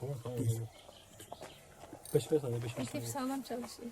Tamam tamam. Beş beş saniye, beş beş saniye. Ekip sağlam çalışıyor.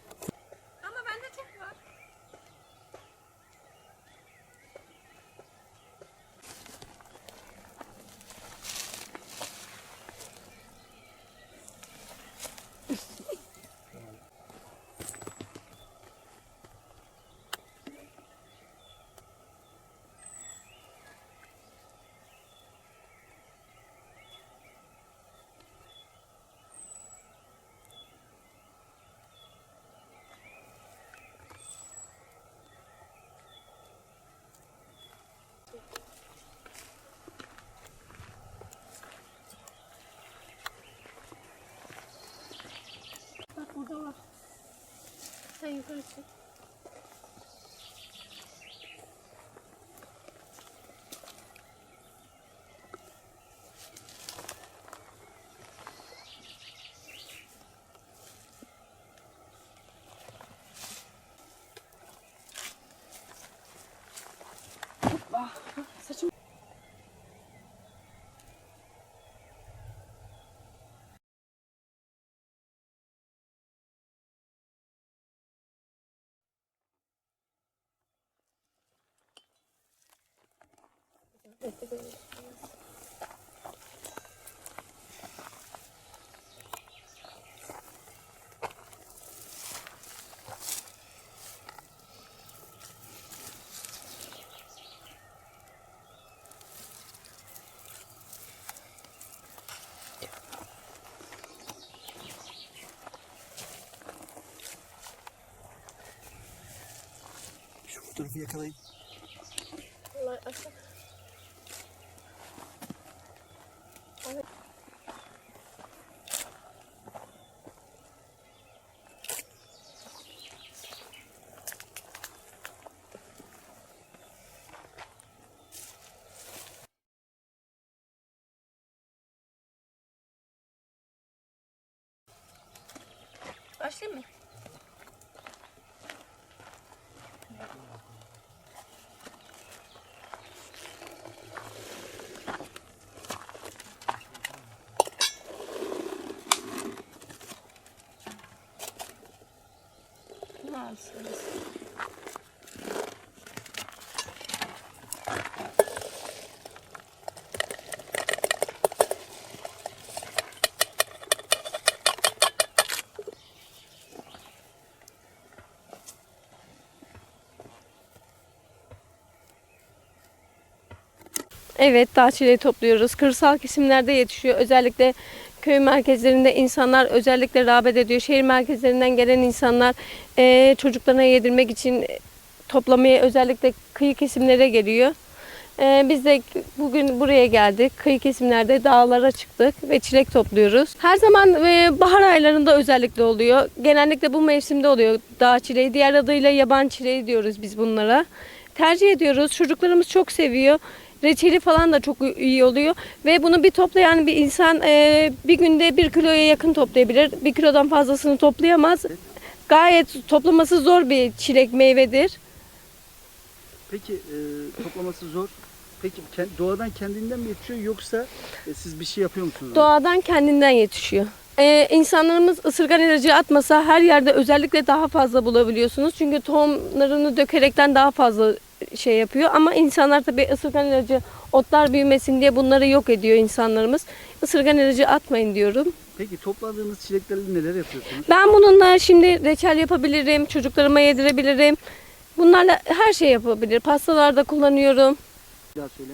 还有这些。Fotografiya kalayım. Allah aşkına. Değil mi? Evet, dağ çileği topluyoruz. Kırsal kesimlerde yetişiyor. Özellikle köy merkezlerinde insanlar özellikle rağbet ediyor. Şehir merkezlerinden gelen insanlar eee, çocuklarına yedirmek için toplamaya özellikle kıyı kesimlere geliyor. Eee, biz de bugün buraya geldik. Kıyı kesimlerde dağlara çıktık ve çilek topluyoruz. Her zaman eee, bahar aylarında özellikle oluyor. Genellikle bu mevsimde oluyor dağ çileği. Diğer adıyla yaban çileği diyoruz biz bunlara. Tercih ediyoruz. Çocuklarımız çok seviyor. Reçeli falan da çok iyi oluyor. Ve bunu bir toplayan bir insan eee, bir günde bir kiloya yakın toplayabilir. Bir kilodan fazlasını toplayamaz. Gayet toplaması zor bir çilek meyvedir. Peki e, toplaması zor. Peki doğadan kendinden mi yetişiyor yoksa e, siz bir şey yapıyor musunuz? Doğadan kendinden yetişiyor. Ee, insanlarımız ısırgan ilacı atmasa her yerde özellikle daha fazla bulabiliyorsunuz. Çünkü tohumlarını dökerekten daha fazla şey yapıyor. Ama insanlar tabii ısırgan ilacı otlar büyümesin diye bunları yok ediyor insanlarımız. Isırgan ilacı atmayın diyorum. Peki topladığınız çileklerle neler yapıyorsunuz? Ben bununla şimdi reçel yapabilirim, çocuklarıma yedirebilirim. Bunlarla her şey yapabilir. Pastalarda kullanıyorum. Bir daha söyle.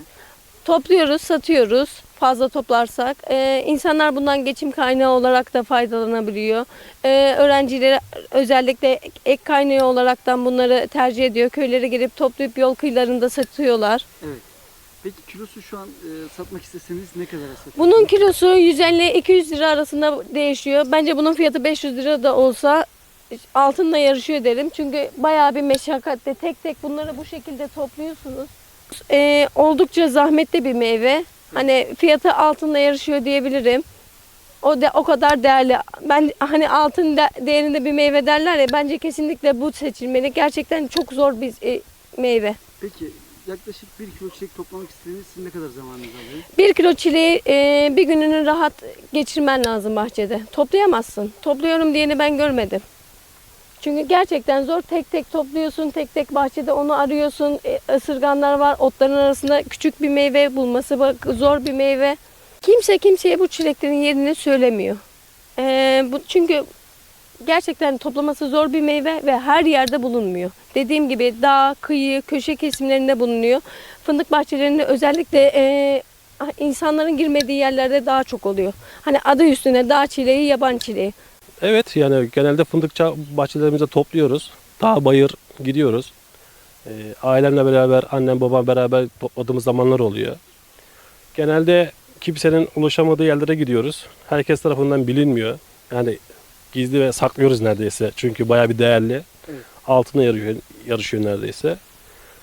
Topluyoruz, satıyoruz fazla toplarsak. Ee, insanlar bundan geçim kaynağı olarak da faydalanabiliyor. Ee, öğrencileri özellikle ek kaynağı olaraktan bunları tercih ediyor. Köylere girip toplayıp yol kıyılarında satıyorlar. Evet. Peki kilosu şu an e, satmak isteseniz ne kadar satıyorsunuz? Bunun kilosu 150-200 lira arasında değişiyor. Bence bunun fiyatı 500 lira da olsa altınla yarışıyor derim. Çünkü bayağı bir meşakkatli. Tek tek bunları bu şekilde topluyorsunuz. Ee, oldukça zahmetli bir meyve. Hani fiyatı altınla yarışıyor diyebilirim. O de o kadar değerli. Ben hani altın de- değerinde bir meyve derler ya bence kesinlikle bu seçilmeli. Gerçekten çok zor bir e, meyve. Peki yaklaşık 1 kilo çilek toplamak istediğiniz sizin ne kadar zamanınız alıyor? Bir kilo çileği e, bir gününü rahat geçirmen lazım bahçede. Toplayamazsın. Topluyorum diyeni ben görmedim. Çünkü gerçekten zor. Tek tek topluyorsun, tek tek bahçede onu arıyorsun. E, var. Otların arasında küçük bir meyve bulması bak zor bir meyve. Kimse kimseye bu çileklerin yerini söylemiyor. E, bu çünkü gerçekten toplaması zor bir meyve ve her yerde bulunmuyor. Dediğim gibi dağ, kıyı, köşe kesimlerinde bulunuyor. Fındık bahçelerinde özellikle e, insanların girmediği yerlerde daha çok oluyor. Hani adı üstüne dağ çileği, yaban çileği. Evet yani genelde fındıkça bahçelerimize topluyoruz. Dağ bayır gidiyoruz. Ee, ailemle beraber, annem babam beraber topladığımız zamanlar oluyor. Genelde kimsenin ulaşamadığı yerlere gidiyoruz. Herkes tarafından bilinmiyor. Yani gizli ve saklıyoruz neredeyse. Çünkü bayağı bir değerli. Evet. Altına yarışıyor, yarışıyor neredeyse.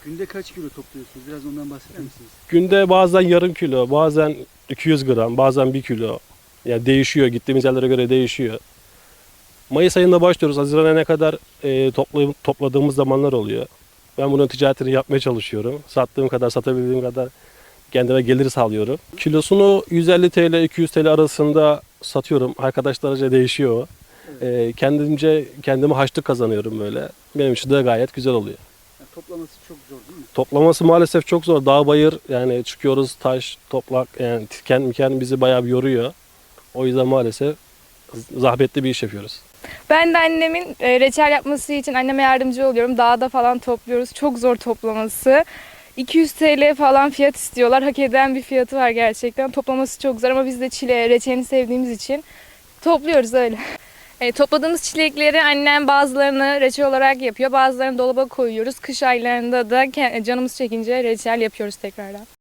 Günde kaç kilo topluyorsunuz? Biraz ondan bahseder misiniz? Günde bazen yarım kilo, bazen 200 gram, bazen 1 kilo. Yani değişiyor, gittiğimiz yerlere göre değişiyor. Mayıs ayında başlıyoruz. Haziran ayına kadar e, toplayıp, topladığımız zamanlar oluyor. Ben bunun ticaretini yapmaya çalışıyorum. Sattığım kadar, satabildiğim kadar kendime gelir sağlıyorum. Kilosunu 150 TL, 200 TL arasında satıyorum. Arkadaşlarca değişiyor. E, kendimce, kendime haçlık kazanıyorum böyle. Benim için de gayet güzel oluyor. Yani toplaması çok zor değil mi? Toplaması maalesef çok zor. Dağ bayır yani çıkıyoruz taş, toplak yani tiken miken bizi bayağı bir yoruyor. O yüzden maalesef zahmetli bir iş yapıyoruz. Ben de annemin e, reçel yapması için anneme yardımcı oluyorum. Dağda falan topluyoruz. Çok zor toplaması. 200 TL falan fiyat istiyorlar. Hak eden bir fiyatı var gerçekten. Toplaması çok zor ama biz de çile reçelini sevdiğimiz için topluyoruz öyle. E, topladığımız çilekleri annem bazılarını reçel olarak yapıyor. Bazılarını dolaba koyuyoruz. Kış aylarında da canımız çekince reçel yapıyoruz tekrardan.